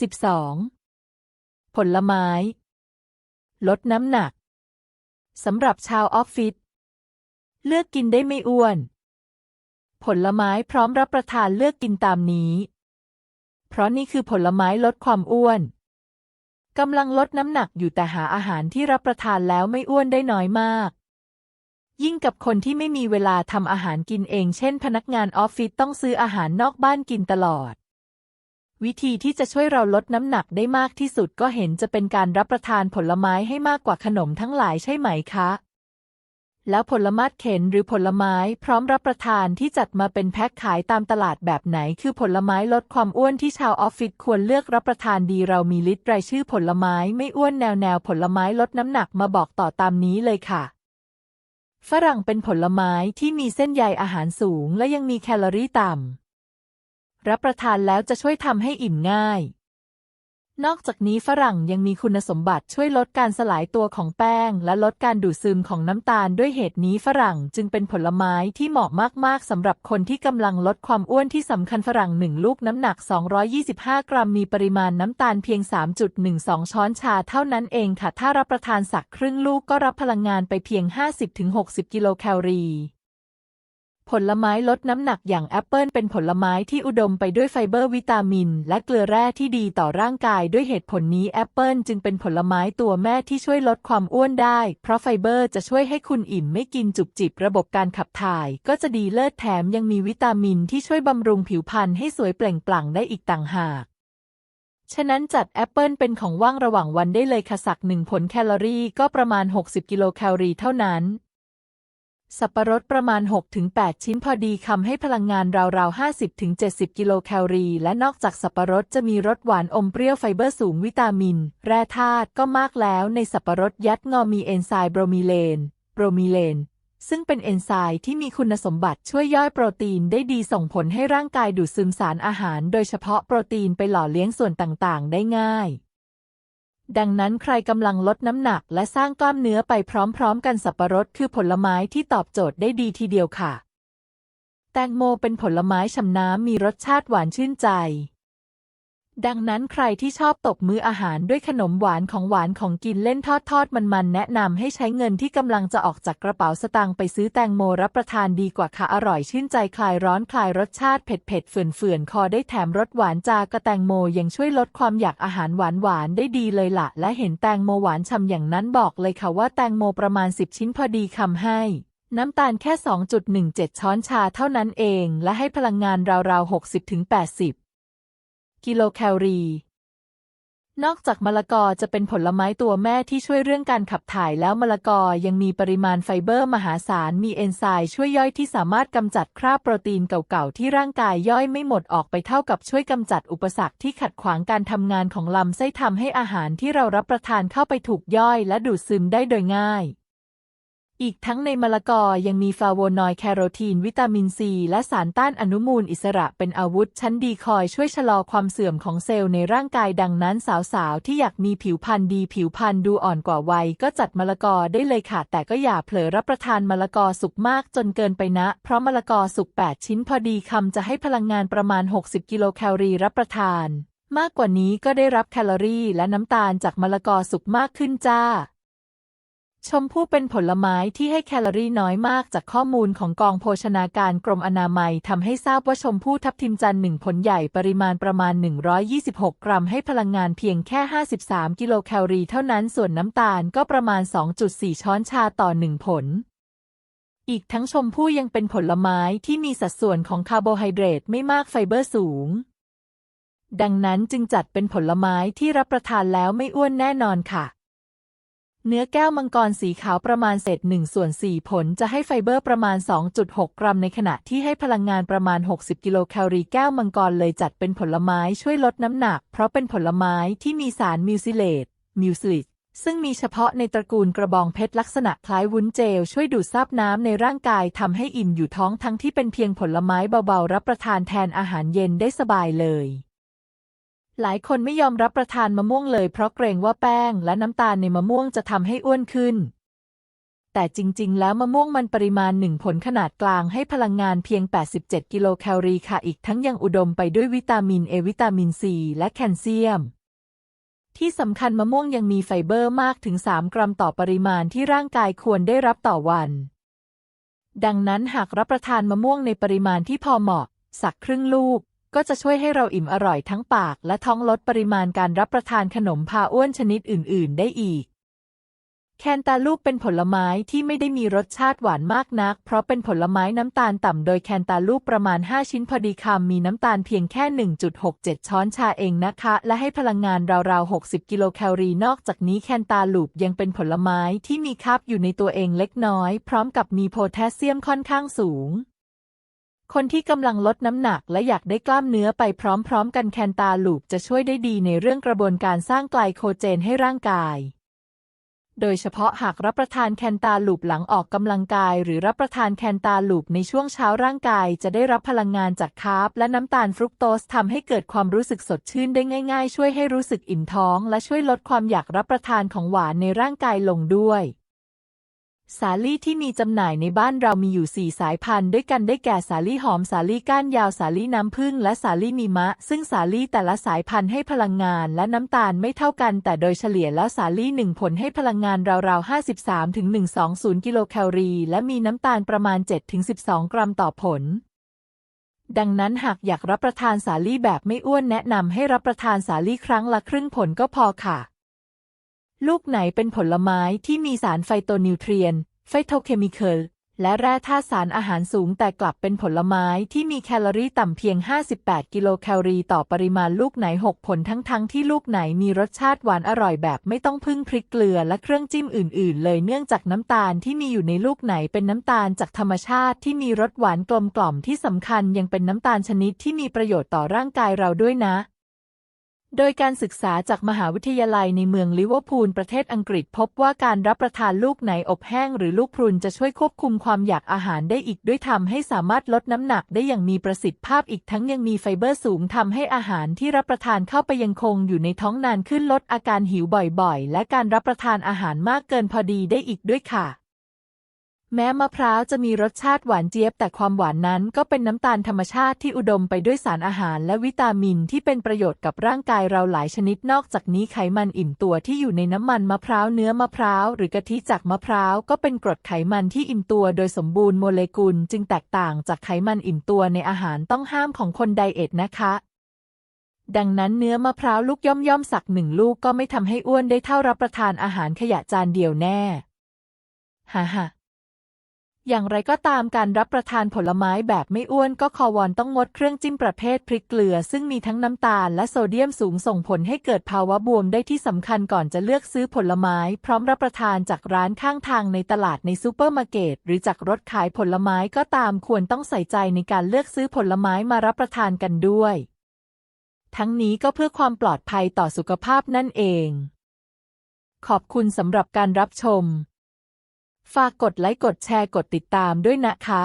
12. ผลไม้ ลดน้ำหนัก สำหรับชาวออฟฟิศ เลือกกินได้ไม่อ้วน ผลไม้พร้อมรับประทานเลือกกินตามนี้ เพราะนี่คือผลไม้ลดความอ้วนกำลังลดน้ำหนักอยู่แต่หาอาหารที่รับประทานแล้วไม่อ้วนได้น้อยมาก ยิ่งกับคนที่ไม่มีเวลาทำอาหารกินเอง เช่น พนักงานออฟฟิศต้องซื้ออาหารนอกบ้านกินตลอด วิธีที่จะช่วยเราลดน้ำหนักได้มากที่สุดก็เห็นจะเป็นการรับประทานผลไม้ให้มากกว่าขนมทั้งหลายใช่ไหมคะ แล้วผลไม้เข็นหรือผลไม้พร้อมรับประทานที่จัดมาเป็นแพ็คขายตามตลาดแบบไหน คือผลไม้ลดความอ้วนที่ชาวออฟฟิศควรเลือกรับประทานดีเรามีลิสต์รายชื่อผลไม้ไม่อ้วนแนวแนวผลไม้ลดน้ำหนักมาบอกต่อตามนี้เลยค่ะฝรั่งเป็นผลไม้ที่มีเส้นใยอาหารสูงและยังมีแคลอรี่ต่ำ รับประทานแล้วจะช่วยทำให้อิ่มง่าย นอกจากนี้ฝรั่งยังมีคุณสมบัติช่วยลดการสลายตัวของแป้ง และลดการดูดซึมของน้ำตาลด้วยเหตุนี้ฝรั่งจึงเป็นผลไม้ที่เหมาะมากๆสำหรับคนที่กำลังลดความอ้วนที่สำคัญฝรั่งหนึ่งลูกน้ำหนัก 225 กรัมมีปริมาณน้ำตาลเพียง 3.12 ช้อนชาเท่านั้นเองค่ะถ้ารับประทานสักครึ่งลูกก็รับพลังงานไปเพียง 50-60 กิโลแคลอรี่ ผลไม้ลดน้ำหนักอย่างแอปเปิลเป็นผลไม้ที่อุดมไปด้วยไฟเบอร์วิตามิน และเกลือแร่ที่ดีต่อร่างกาย ด้วยเหตุผลนี้แอปเปิลจึงเป็นผลไม้ตัวแม่ที่ช่วยลดความอ้วนได้ เพราะไฟเบอร์จะช่วยให้คุณอิ่มไม่กินจุบจิบระบบการขับถ่าย ก็จะดีเลิศแถมยังมีวิตามินที่ช่วยบำรุงผิวพรรณให้สวยเปล่งปลั่งได้อีกต่างหากฉะนั้นจัดแอปเปิลเป็นของว่างระหว่างวันได้เลยค่ะสักหนึ่งผลแคลอรี่ก็ประมาณ 60 กิโลแคลอรี่เท่านั้น สับปะรดประมาณ 6-8 ชิ้นพอดีคำให้พลังงานราวๆ 50-70 กิโลแคลอรี่ และนอกจากสับปะรดจะมีรสหวานอมเปรี้ยวไฟเบอร์สูงวิตามิน แร่ธาตุก็มากแล้วในสับปะรดยัดงอมีเอนไซม์โบรมิเลน โบรมิเลน ซึ่งเป็นเอนไซม์ที่มีคุณสมบัติช่วยย่อยโปรตีนได้ดีส่งผลให้ร่างกายดูดซึมสารอาหาร โดยเฉพาะโปรตีนไปหล่อเลี้ยงส่วนต่างๆ ได้ง่าย ดังนั้นใครกำลังลดน้ำหนักและสร้างกล้ามเนื้อไปพร้อมๆ กันสับปะรดคือผลไม้ที่ตอบโจทย์ได้ดีทีเดียวค่ะ แตงโมเป็นผลไม้ฉ่ำน้ำมีรสชาติหวานชื่นใจ ดังนั้นใครที่ชอบตบมื้ออาหารด้วยขนมหวานของหวานของกินเล่นทอดทอดมันมันๆ แนะนำให้ใช้เงินที่กำลังจะออกจากกระเป๋าสตางค์ไปซื้อแตงโมรับประทานดีกว่าค่ะอร่อยชื่นใจคลายร้อนคลายรสชาติเผ็ดเผ็ดเฟื่อนเฟื่อนคอได้แถมรสหวานจากระแตงโมยังช่วยลดความอยากอาหารหวานหวานได้ดีเลยล่ะ และเห็นแตงโมหวานฉ่ำอย่างนั้นบอกเลยค่ะว่าแตงโมประมาณ 10 ชิ้นพอดีคำให้น้ำตาลแค่ 2.17 ช้อนชาเท่านั้นเอง และให้พลังงานราวๆ60-80 กิโลแคลอรี่ นอกจากมะละกอจะเป็นผลไม้ตัวแม่ที่ช่วยเรื่องการขับถ่ายแล้วมะละกอยังมีปริมาณไฟเบอร์มหาศาล มีเอนไซม์ช่วยย่อยที่สามารถกำจัดคราบโปรตีนเก่าๆ ที่ร่างกายย่อยไม่หมดออกไปเท่ากับช่วยกำจัดอุปสรรคที่ขัดขวางการทำงานของลำไส้ทำให้อาหารที่เรารับประทานเข้าไปถูกย่อยและดูดซึมได้โดยง่าย อีกทั้งในมะละกอยังมีฟลาโวนอยด์แคโรทีน วิตามินซี และสารต้านอนุมูลอิสระเป็นอาวุธ ชั้นดีคอยช่วยชะลอความเสื่อมของเซลล์ในร่างกายดังนั้นสาวๆ ที่อยากมีผิวพรรณดีผิวพรรณดูอ่อนกว่าวัย ก็จัดมะละกอได้เลยค่ะ แต่ก็อย่าเผลอรับประทานมะละกอสุกมากจนเกินไปนะ เพราะมะละกอสุก 8 ชิ้นพอดีคำจะให้พลังงานประมาณ 60 กิโลแคลอรี่รับประทาน มากกว่านี้ก็ได้รับแคลอรี่ และน้ำตาลจากมะละกอสุกมากขึ้นจ้า ชมพู่เป็นผลไม้ที่ให้แคลอรี่น้อยมากจากข้อมูลของกองโภชนาการกรมอนามัยทำให้ทราบว่าชมพู่ทับทิมจันทร์หนึ่งผลใหญ่ปริมาณประมาณ 126 กรัมให้พลังงานเพียงแค่ 53 กิโลแคลอรี่เท่านั้นส่วนน้ำตาลก็ประมาณ 2.4 ช้อนชาต่อหนึ่งผล อีกทั้งชมพู่ยังเป็นผลไม้ที่มีสัดส่วนของคาร์โบไฮเดรตไม่มากไฟเบอร์สูง ดังนั้นจึงจัดเป็นผลไม้ที่รับประทานแล้วไม่อ้วนแน่นอนค่ะ เนื้อแก้วมังกรสีขาวประมาณเศษ1ส่วน4ผลจะให้ไฟเบอร์ประมาณ 2.6 กรัมในขณะที่ให้พลังงานประมาณ 60 กิโลแคลอรี่แก้วมังกรเลยจัดเป็นผลไม้ช่วยลดน้ำหนัก เพราะเป็นผลไม้ที่มีสารมิวซิเลตมิวซิลิซึ่งมีเฉพาะในตระกูลกระบองเพชรลักษณะคล้ายวุ้นเจล ช่วยดูดซับน้ำในร่างกายทำให้อิ่มอยู่ท้องทั้งที่เป็นเพียงผลไม้เบาๆ รับประทานแทนอาหารเย็นได้สบายเลย หลายคนไม่ยอมรับประทานมะม่วงเลยเพราะเกรงว่าแป้งและน้ำตาลในมะม่วงจะทำให้อ้วนขึ้น แต่จริง ๆ แล้วมะม่วงมันปริมาณหนึ่งผลขนาดกลางให้พลังงานเพียง 87 กิโลแคลอรี่ค่ะ อีกทั้งยังอุดมไปด้วยวิตามินเอวิตามินซีและแคลเซียม ที่สำคัญมะม่วงยังมีไฟเบอร์มากถึง 3 กรัมต่อปริมาณที่ร่างกายควรได้รับต่อวัน ดังนั้นหากรับประทานมะม่วงในปริมาณที่พอเหมาะ สักครึ่งลูก ก็จะช่วยให้เราอิ่มอร่อยทั้งปาก และท้องลดปริมาณการรับประทานขนมพาอ้วนชนิดอื่น ๆ ได้อีก แคนตาลูปเป็นผลไม้ที่ไม่ได้มีรสชาติหวานมากนัก เพราะเป็นผลไม้น้ำตาลต่ำ โดยแคนตาลูปประมาณ 5 ชิ้นพอดีคำมีน้ำตาลเพียงแค่ 1.67 ช้อนชาเองนะคะ และให้พลังงานราวๆ 60 กิโลแคลอรี่นอกจากนี้แคนตาลูปยังเป็นผลไม้ที่มีคาร์บอยู่ในตัวเองเล็กน้อย พร้อมกับมีโพแทสเซียมค่อนข้างสูง คนที่กำลังลดน้ำหนักและอยากได้กล้ามเนื้อไปพร้อมๆ กันแคนตาลูปจะช่วยได้ดีในเรื่องกระบวนการสร้างไกลโคเจนให้ร่างกาย โดยเฉพาะหากรับประทานแคนตาลูปหลังออกกำลังกาย หรือรับประทานแคนตาลูปในช่วงเช้าร่างกาย จะได้รับพลังงานจากคาร์บและน้ำตาลฟรุกโตสทำให้เกิดความรู้สึกสดชื่นได้ง่าย ๆ ช่วยให้รู้สึกอิ่มท้อง และช่วยลดความอยากรับประทานของหวานในร่างกายลงด้วย สาลี่ที่มีจำหน่ายในบ้านเรามีอยู่ 4 สายพันธุ์ด้วยกันได้แก่สาลี่หอมสาลี่ก้านยาวสาลี่น้ำผึ้งและสาลี่มีมะ ซึ่งสาลี่แต่ละสายพันธุ์ให้พลังงานและน้ำตาลไม่เท่ากัน แต่โดยเฉลี่ยแล้วสาลี่หนึ่งผลให้พลังงานราวๆ 53ถึง120 กิโลแคลอรี่ และมีน้ำตาลประมาณ7ถึง12 กรัมต่อผลดังนั้นหากอยากรับประทานสาลี่แบบไม่อ้วนแนะนำให้รับประทานสาลี่ครั้งละครึ่งผลก็พอค่ะ ลูกไหนเป็นผลไม้ที่มีสารไฟโตนิวเทรียน ไฟโตเคมีคอลและแร่ธาตุสารอาหารสูงแต่กลับเป็นผลไม้ที่มีแคลอรี่ต่ำเพียง 58 กิโลแคลอรี่ต่อปริมาณลูกไหน 6 ผลทั้งๆทที่ลูกไหนมีรสชาติหวานอร่อยแบบไม่ต้องพึ่งพริกเกลือและเครื่องจิ้มอื่น ๆ เลยเนื่องจากน้ำตาลที่มีอยู่ในลูกไหนเป็นน้ำตาลจากธรรมชาติที่มีรสหวานกลมกล่อมที่สำคัญยังเป็นน้ำตาลชนิดที่มีประโยชน์ต่อร่างกายเราด้วยนะ โดยการศึกษาจากมหาวิทยาลัยในเมืองลิเวอร์พูลประเทศอังกฤษพบว่าการรับประทานลูกไหนอบแห้งหรือลูกพรุนจะช่วยควบคุมความอยากอาหารได้อีกด้วยทำให้สามารถลดน้ำหนักได้อย่างมีประสิทธิภาพอีกทั้งยังมีไฟเบอร์สูงทำให้อาหารที่รับประทานเข้าไปยังคงอยู่ในท้องนานขึ้นลดอาการหิวบ่อยๆ และการรับประทานอาหารมากเกินพอดีได้อีกด้วยค่ะ แม้มะพร้าวจะมีรสชาติหวานเจี๊ยบ แต่ความหวานนั้นก็เป็นน้ำตาลธรรมชาติที่อุดมไปด้วยสารอาหารและวิตามินที่เป็นประโยชน์กับร่างกายเราหลายชนิดนอกจากนี้ไขมันอิ่มตัวที่อยู่ในน้ำมันมะพร้าวเนื้อมะพร้าวหรือกะทิจากมะพร้าวก็เป็นกรดไขมันที่อิ่มตัวโดยสมบูรณ์โมเลกุล จึงแตกต่างจากไขมันอิ่มตัวในอาหารต้องห้ามของคนไดเอทนะคะดังนั้นเนื้อมะพร้าวลูกย่อมย่อมสักหนึ่งลูกก็ไม่ทำให้อ้วนได้เท่ารับประทานอาหารขยะจานเดียวแน่ ฮ่าฮ่า อย่างไรก็ตามการรับประทานผลไม้แบบไม่อ้วนก็คอวอนต้องงดเครื่องจิ้มประเภทพริกเกลือ ซึ่งมีทั้งน้ำตาลและโซเดียมสูงส่งผลให้เกิดภาวะบวมได้ที่สำคัญก่อนจะเลือกซื้อผลไม้ พร้อมรับประทานจากร้านข้างทางในตลาดในซูเปอร์มาร์เก็ตหรือจากรถขายผลไม้ก็ตามควรต้องใส่ใจในการเลือกซื้อผลไม้มารับประทานกันด้วย ทั้งนี้ก็เพื่อความปลอดภัยต่อสุขภาพนั่นเอง ขอบคุณสำหรับการรับชม ฝากกดไลค์กดแชร์กดติดตามด้วยนะคะ